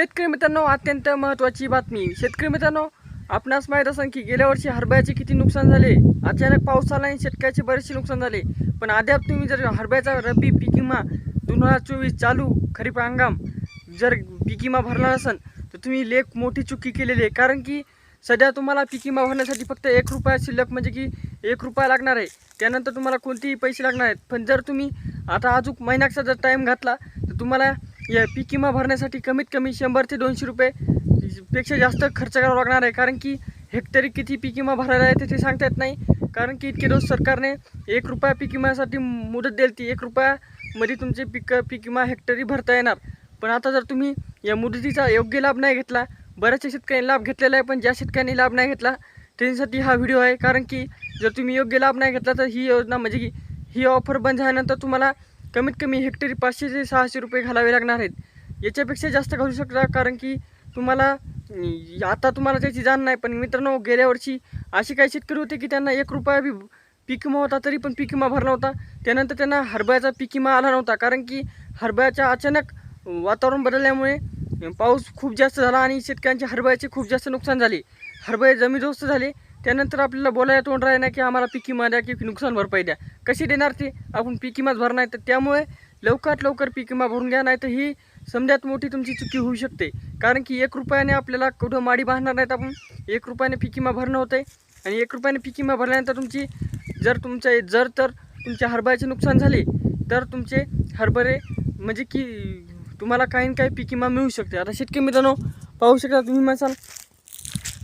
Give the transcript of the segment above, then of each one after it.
शेतकरी मित्रांनो अत्यंत महत्त्वाची बातमी. शेतकरी मित्रांनो आपणास माहीत असेल की गेल्या वर्षी हरभऱ्याचे किती नुकसान झाले? अचानक पाऊस आला आणि शेतकऱ्याचे बरेचसे नुकसान झाले. पण अद्याप तुम्ही जर हरभऱ्याचा रब्बी पिकिमा दोन हजार चोवीस चालू खरीप हंगाम जर पिकिमा भरला नसेल तर तुम्ही लेख मोठी चुकी केलेली आहे. कारण की सध्या तुम्हाला पिकिमा भरण्यासाठी फक्त एक रुपया शिल्लक म्हणजे की एक रुपया लागणार आहे. त्यानंतर तुम्हाला कोणतेही पैसे लागणार आहेत. पण जर तुम्ही आता अजून महिन्याचा जर टाईम घातला तर तुम्हाला या पीक विमा भरण्यासाठी कमीत कमी शंभर ते दोनशे रुपये पेक्षा जास्त खर्च करावा लागणार आहे. कारण की हेक्टरी किती पीक विमा भरायला आहे ते सांगता येत नाही. कारण की इतके दिवस सरकारने एक रुपया पीक विम्यासाठी मुदत दिली ती एक रुपयामध्ये तुमचे पीक पीक विमा हेक्टरी भरता येणार. पण आता जर तुम्ही या मुदतीचा योग्य लाभ नाही घेतला बऱ्याचशा शेतकऱ्यांनी लाभ घेतलेला आहे पण ज्या शेतकऱ्यांनी लाभ नाही घेतला त्यांच्यासाठी हा व्हिडिओ आहे. कारण की जर तुम्ही योग्य लाभ नाही घेतला तर ही योजना म्हणजे की ही ऑफर बंद झाल्यानंतर तुम्हाला कमीत कमी हेक्टरी पाचशे ते सहाशे रुपये घालावे लागणार आहेत. याच्यापेक्षा जास्त घालू शकता कारण की तुम्हाला आता तुम्हाला त्याची जाण नाही पण मित्रांनो गेल्या वर्षी असे काही शेतकरी होते की त्यांना एक रुपया बी पीक विमा होता तरी पण पीक विमा भरला होता त्यानंतर त्यांना हरभऱ्याचा पीक विमा आला नव्हता कारण की हरभऱ्याच्या अचानक वातावरण बदलल्यामुळे पाऊस खूप जास्त झाला आणि शेतकऱ्यांचे हरभऱ्याचे खूप जास्त नुकसान झाले. हरभरे जमीनदोस्त झाले. त्यानंतर आपल्याला बोलायला तोंड राहिले नाही की आम्हाला पीक विमा द्या की नुकसान भरपाई द्या. कशी देणार ते? आपण पीक विमाच भरणार तर त्यामुळे लवकरात लवकर पीक विमा भरून घ्या नाही तर ही समजात मोठी तुमची चुकी होऊ शकते. कारण की एक रुपयाने आपल्याला कुठं माडी बांधणार नाहीत आपण. एक रुपयाने पीक विमा भरणं होतं आणि एक रुपयाने पीक विमा भरल्यानंतर तुमची जर तुमच्या जर तर तुमच्या हरभऱ्याचे नुकसान झाले तर तुमचे हरभरे म्हणजे की तुम्हाला काही ना काही पीक विमा मिळू शकते. आता शेतकरी मित्रांनो पाहू शकता तुम्ही म्हणाल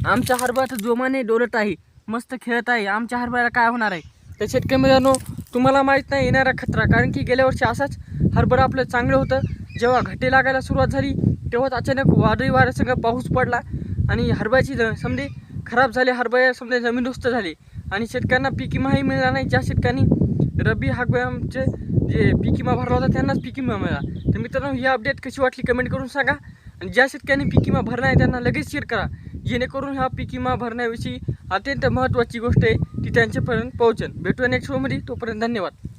आमच्या तर जोमाने डोलत आहे. मस्त खेळत आहे. आमच्या हरभऱ्याला काय होणार आहे? तर शेतकरी मित्रांनो तुम्हाला माहीत नाही येणारा खतरा. कारण की गेल्या वर्षी असाच हरभरा आपलं चांगलं होतं. जेव्हा घटे लागायला सुरुवात झाली तेव्हाच अचानक वादळी वाऱ्यासंग पाऊस पडला आणि हरभऱ्याची ज समजे खराब झाले. हरभऱ्या समजा जमीनदोस्त झाले. आणि शेतकऱ्यांना पीक विमाही मिळाला नाही. ज्या शेतकऱ्यांनी रब्बी हागव्यामचे जे पीक विमा भरला होता त्यांनाच पीक विमा मिळाला. तर मित्रांनो ही अपडेट कशी वाटली कमेंट करून सांगा. आणि ज्या शेतकऱ्यांनी पीक विमा भरला आहे त्यांना लगेच शेअर करा. जेणेकरून हा पीक विमा भरण्याविषयी अत्यंत महत्त्वाची गोष्ट आहे ती त्यांच्यापर्यंत पोहोचेल. भेटूया नेक्स्ट शोमध्ये तोपर्यंत धन्यवाद.